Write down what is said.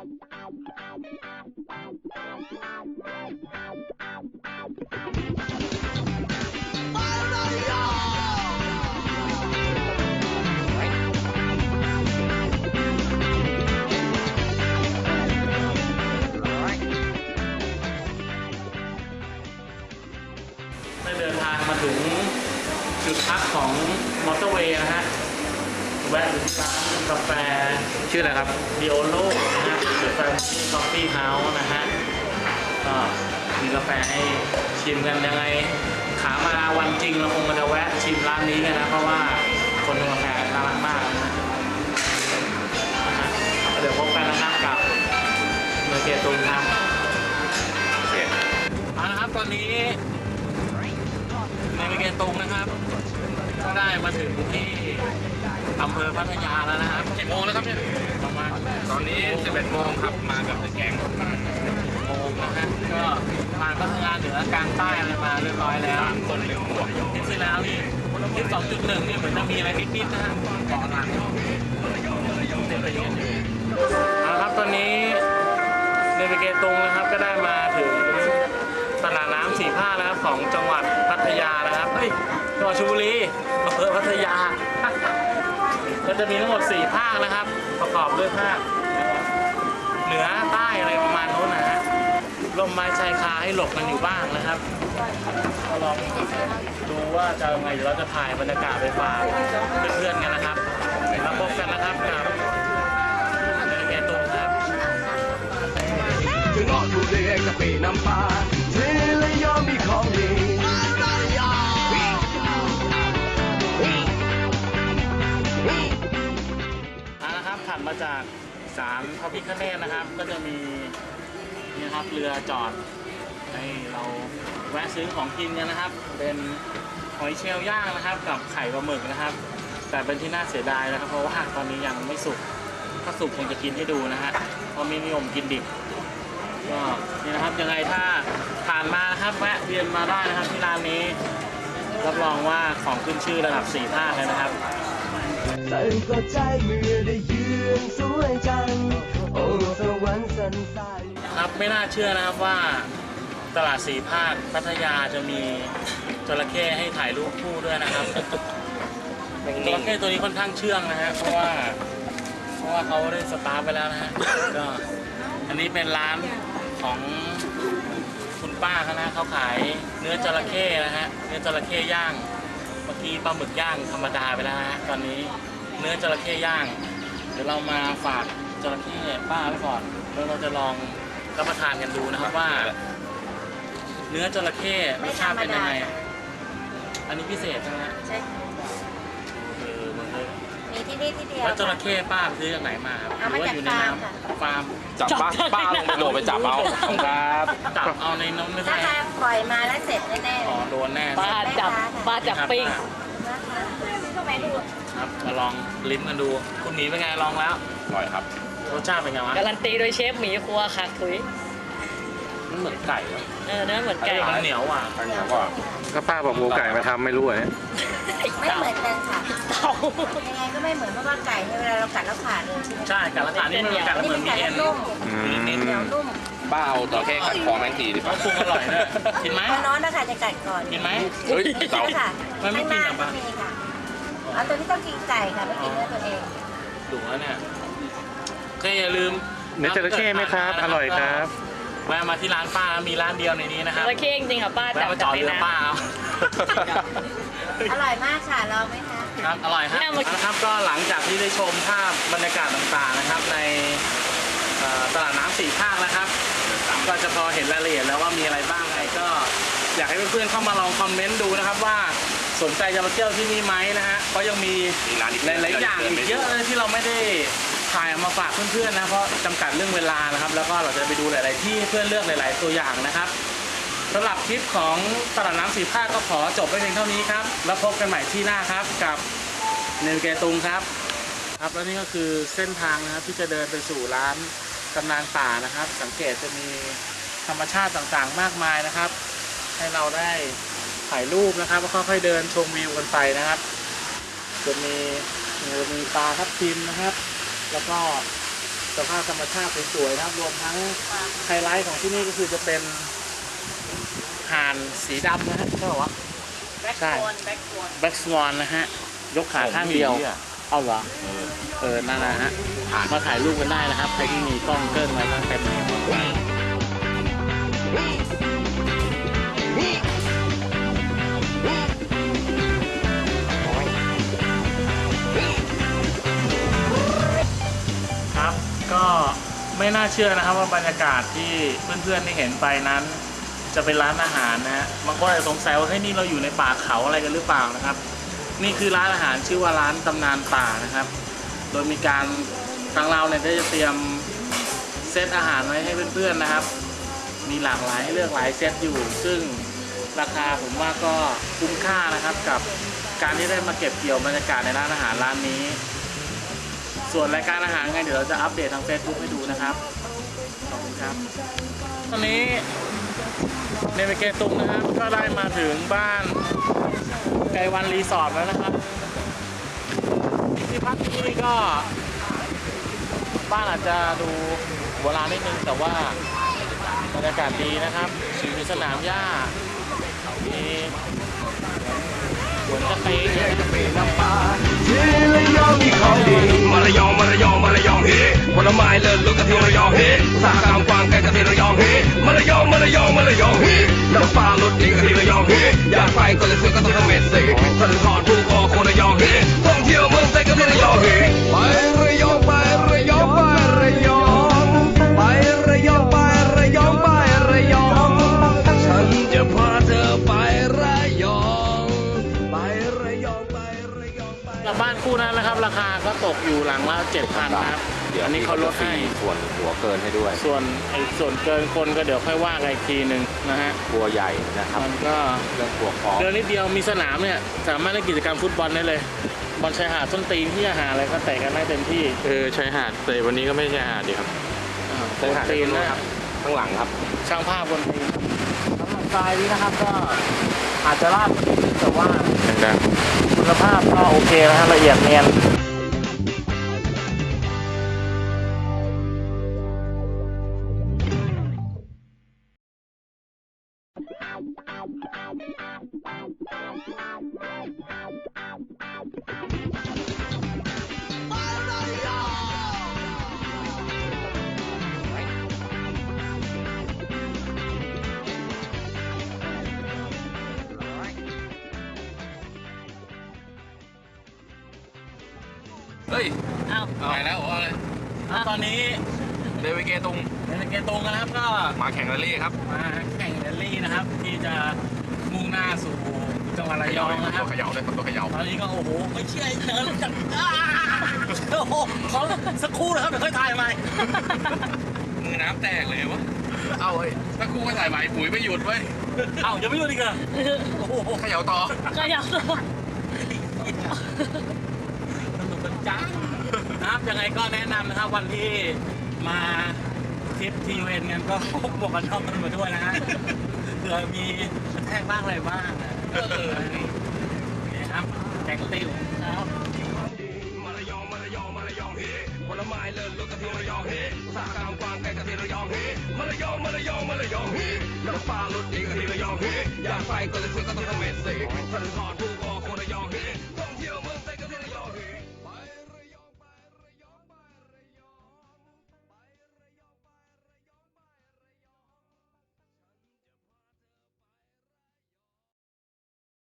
ได้เดินทางมาถึงจุดพักของมอเตอร์เวย์นะฮะ แวะร้านกาแฟชื่ออะไรครับ ดิโอโลนะฮะ หรือแฟมิลี่คอฟฟี่เฮาส์นะฮะ ก็มีกาแฟให้ชิมกันยังไง ขามาวันจริงเราคงจะแวะชิมร้านนี้กันนะ เพราะว่าคนทำกาแฟน่ารักมากนะฮะนะฮะเดี๋ยวพบกันนะครับกับเมอร์เกตุนครับเอาละครับตอนนี้ในเมอร์เกตุงนะครับ ก็ได้มาถึงที่อำเภอพัทยาแล้วนะครับกี่โมงแล้วครับเนี่ยประมาณตอนนี้11โมงครับมากับแก๊งโมงนะฮะก็ผ่านพัทยาเหนือกลางใต้อะไรมาเรียบร้อยแล้วคนหนึ่งบวกทริปที่แล้วนี่ทริป2.1นี่เหมือนจะมีอะไรนิดๆนะฮะก่อนหลัง ทยา ก็จะมีทั้งหมด 4 ภาคนะครับ ประกอบด้วยภาคเหนือใต้อะไรประมาณนู้นนะฮะลมไม้ชายคาให้หลบกันอยู่บ้างนะครับก็ลองดูว่าจะยังไงเดี๋ยวเราจะถ่ายบรรยากาศไปฝากเพื่อนๆกันนะครับ จากศาลพระพิฆเนศนะครับ ก็จะมีนี่นะครับเรือจอดให้เราแวะซื้อของกินกันนะครับ เป็นหอยเชลล์ย่างนะครับ กับไข่ปลาหมึกนะครับ แต่เป็นที่น่าเสียดายนะครับ เพราะว่าตอนนี้ยังไม่สุกถ้าสุกคงจะกินให้ดูนะฮะเพราะไม่นิยมกินดิบก็นี่นะครับยังไงถ้าผ่านมานะครับแวะเวียนมาได้นะครับที่ร้านนี้รับรองว่าของขึ้นชื่อระดับ4ภาคเลยนะครับ สั่นก็ใจเมื่อได้ยืนสวยจัง โอ้สวรรค์สันใสครับไม่น่าเชื่อนะครับว่าตลาดสีภาคพัทยาจะมีจระเข้ให้ถ่ายรูปคู่ด้วยนะครับจระเข้ตัวนี้ค่อนข้างเชื่องนะฮะเพราะว่าเพราะว่าเขาได้สตาร์ทไปแล้วนะฮะก็อันนี้เป็นร้านของคุณป้าเขานะเขาขายเนื้อจระเข้นะฮะเนื้อจระเข้ย่าง เมื่อกี้ปลาหมึกย่างธรรมดาไปแล้วนะฮะตอนนี้ เนื้อจระเข้ย่าง เดี๋ยวเรามาฝากจระเข้ป้าไว้ก่อนแล้วเราจะลองรับประทานกันดูนะครับว่า เนื้อจระเข้รสชาติเป็นยังไง อันนี้พิเศษใช่ไหมฮะใช่เออมันเลยมีที่นี่ที่เดียวแล้วจระเข้ป้าซื้อจากไหนมาครับเอามาจากยู่ในน้ฟาร์มค่ะำฟาร์มจับป้าป้าลงไปโดดไปจับเอาขอบคุณครับจับเอาในน้ำไม่ถ้าใช่ใครปล่อยมาแล้วเสร็จแน่ๆเลอ๋อยโดนแน่ปลาจับปลาจับปิ้งก็ไม่รู้ครับ มาลองลิ้มกันดู คุณหมีเป็นไงลองแล้ว อร่อยครับ รสชาติเป็นไงวะการันตีโดยเชฟหมีครัวคักถุยมันเหมือนไก่วะเออเนื้อเหมือนไก่มันเหนียวอะอันนี้ว่าก็ป้าบอกหมูไก่มาทำไม่รู้อะไม่เหมือนกันค่ะ เต่ายังไงก็ไม่เหมือนเพราะว่าไก่เนี่ยเวลาเรากัดแล้วขาดเลยใช่ไหมใช่กัดละขานี่มันกัดอันแล้วนี้เหมือนนมีมักัดเอ็แล้วนนุ่มอืมเหนียวนุ่มป้าเอาจระเข้กัดคอแมงทีดิป้าแล้วปรุงอร่อยด้วยกินไหมพอน้อนนะคะจะกัดก่อนกินไหมเฮ้ยเต่าใช่ค่ะมันไม่กินเหรอข้างหปะน้าก็มีค่ะ เอาตัวที่ต้องกินไก่ค่ะไม่กินเนื้อตัวเองดูแล้วเนี่ยก็อย่าลืมเนื้อจระเข้ไหมครับ อร่อยครับแวะมาที่ร้านป้ามีร้านเดียวในนี้นะครับจระเข้จริงๆค่ะป้าแวะจับมาจจัอบดในเรือน้ป้าเอา อร่อยมากค่ะลองไหมคะ ครับอร่อยฮะนะครับก็หลังจากที่ได้ชมภาพบรรยากาศต่างๆนะครับ ในเอ่อตลาดน้ำสี่ภาคนะครับ ก็จะพอเห็นรายละเอียดแล้วว่ามีอะไรบ้างไงก็อยากให้เพื่อนๆเข้ามาลองคอมเมนต์ดูนะครับว่า สนใจจะมาเที่ยวที่นี่ไหมนะฮะเพราะยังมีมีร้านอีกหลายๆอย่างอีกเยอะเลยที่เราไม่ได้ถ่ายเอามาฝากเพื่อนๆนะเพราะจำกัดเรื่องเวลานะครับ แล้วก็เราจะไปดูหลาย ๆ ที่เพื่อนเลือกหลาย ๆ ตัวอย่างนะครับสำหรับคลิปของตลาดน้ำสีภาคก็ขอจบไปเพียงเท่านี้ครับ แล้วพบกันใหม่ที่หน้าครับกับเนวเกตุงครับครับแล้วนี่ก็คือเส้นทางนะครับที่จะเดินไปสู่ร้านตำนานป่านะครับ สังเกตจะมีธรรมชาติต่างๆ มากมายนะครับ ให้เราได้ ถ่ายรูปนะครับแล้วค่อยๆเดินชมวิวกันไปนะครับ จะมีจะมีปลาทับทิมนะครับ แล้วก็สภาพธรรมชาติสวยๆนะครับ รวมทั้งไฮไลท์ของที่นี่ก็คือจะเป็นห่านสีดำนะฮะใช่ป่าวะแบ็คใช่โคนแบ็คโคนแบ็กสวอนนะฮะยกขาข้างเดียว เอาเหรอ เออนั่นนะฮะมาถ่ายรูปกันได้นะครับใครที่มีกล้องเกิ้งอะไรก็เต็มเลย ไม่น่าเชื่อนะครับว่าบรรยากาศที่เพื่อนๆที่เห็นไปนั้น จะเป็นร้านอาหารนะฮะบางคนอาจจะสงสัยว่าเฮ้ยนี่เราอยู่ในป่าเขาอะไรกันหรือเปล่านะครับ นี่คือร้านอาหารชื่อว่าร้านตำนานป่านะครับ โดยมีการทางเราเนี่ยก็จะเตรียมเซตอาหารไว้ให้เพื่อนๆนะครับ มีหลากหลายให้เลือกหลายเซตอยู่ ซึ่งราคาผมว่าก็คุ้มค่านะครับกับการที่ได้มาเก็บเกี่ยวบรรยากาศในร้านอาหารร้านนี้ ส่วนรายการอาหารไงเดี๋ยวเราจะอัปเดตทาง Facebook ให้ดูนะครับ ขอบคุณครับ ตอนนี้เนวิเกตุงนะครับ ก็ได้มาถึงบ้านไกวันรีสอร์ทแล้วนะครับ ที่พักที่นี่ก็ บ้านอาจจะดูโบราณนิดนึงแต่ว่าบรรยากาศดีนะครับมีสนามหญ้ามี เหมือนกระเตงเนี่ยนะที่ระยองมีของดีมาระยองมาระยองมาระยองเฮผลไม้เลิศลูกกะทิระยองเฮอุตสาหกรรมกวางแกงกะทิระยองเฮมาระยองมาระยองมาระยองเฮน้ำปลารสดีกะทิระยองเฮอยากไปก็เลยซื้อก็ต้องทำเม็ดสิถนนทอดผู้กอคนระยองเฮท่องเที่ยวเมืองไทยกะทิระยองเฮไประยอง คู่นั้นนะครับ ราคาก็ตกอยู่หลังละเจ็ดพันนะครับเดี๋ยวอันนี้เขาลดให้ส่วนหัวเกินให้ด้วย ส่วนไอ้ส่วนเกินคนก็เดี๋ยวค่อยว่ากันอีกทีหนึ่งนะฮะตัวใหญ่นะครับมันก็เรื่องตัวคอเดินนิดเดียวมีสนามเนี่ยสามารถเล่นกิจกรรมฟุตบอลได้เลยบอลชายหาดส้นตีนที่หาอะไรก็เตะกันได้เต็มที่เออชายหาดแต่วันนี้ก็ไม่ใช่หาดดีครับอ่าชายหาดตีนนะครับข้างหลังครับ ช่างภาพบนตีนสำหรับทรายนี้นะครับก็อาจจะลาดนิดนึงแต่ว่าดัง คุณภาพก็โอเคนะฮะละเอียดเนียน เฮ้ยอ้าวไปแล้วเหรอเลยตอนนี้เดวิเกตุงในเกตรงกันนะครับก็มาแข่งแรลลี่ครับ มาแข่งแรลลี่นะครับ ที่จะมุ่งหน้าสู่จังหวัดระยองนะครับตัวเขย่าเลยตัวเขย่าตอนนี้ก็โอ้โหไม่เชื่อเชิญจังอ้าโอ้โหขอสักครู่นะครับเดี๋ยวค่อยถ่ายใหม่มือน้ำแตกเลยวะเอาเฮ้ยถ้าคู่ก็ใส่ไหมปุ๋ยไม่หยุดเว้ยเอ้ายังไม่หยุดอีกเหรอโอ้โหเขย่าต่อก็อยากรู้สนุกกัน จังนะครับยังไงก็แนะนำนะครับวันที่มาทริปทีเวนกันก็พกหมวกกันน็อกกันมาด้วยนะฮะเผื่อมีกระแทกบ้างอะไรบ้างอะเออนี่ครับแกงติ้วครับ มาระยองมาระยองมาระยองเฮผลไม้เลิศลุกกะทิระยองเฮอุตสาหกรรมกวางแกงกะทิระยองเฮมาระยองมาระยองมาระยองเฮน้ำปลารสดีกะทิระยองเฮอยากไปก็เลยซื้อก็ต้องทำเม็ดสิถนนทอดผู้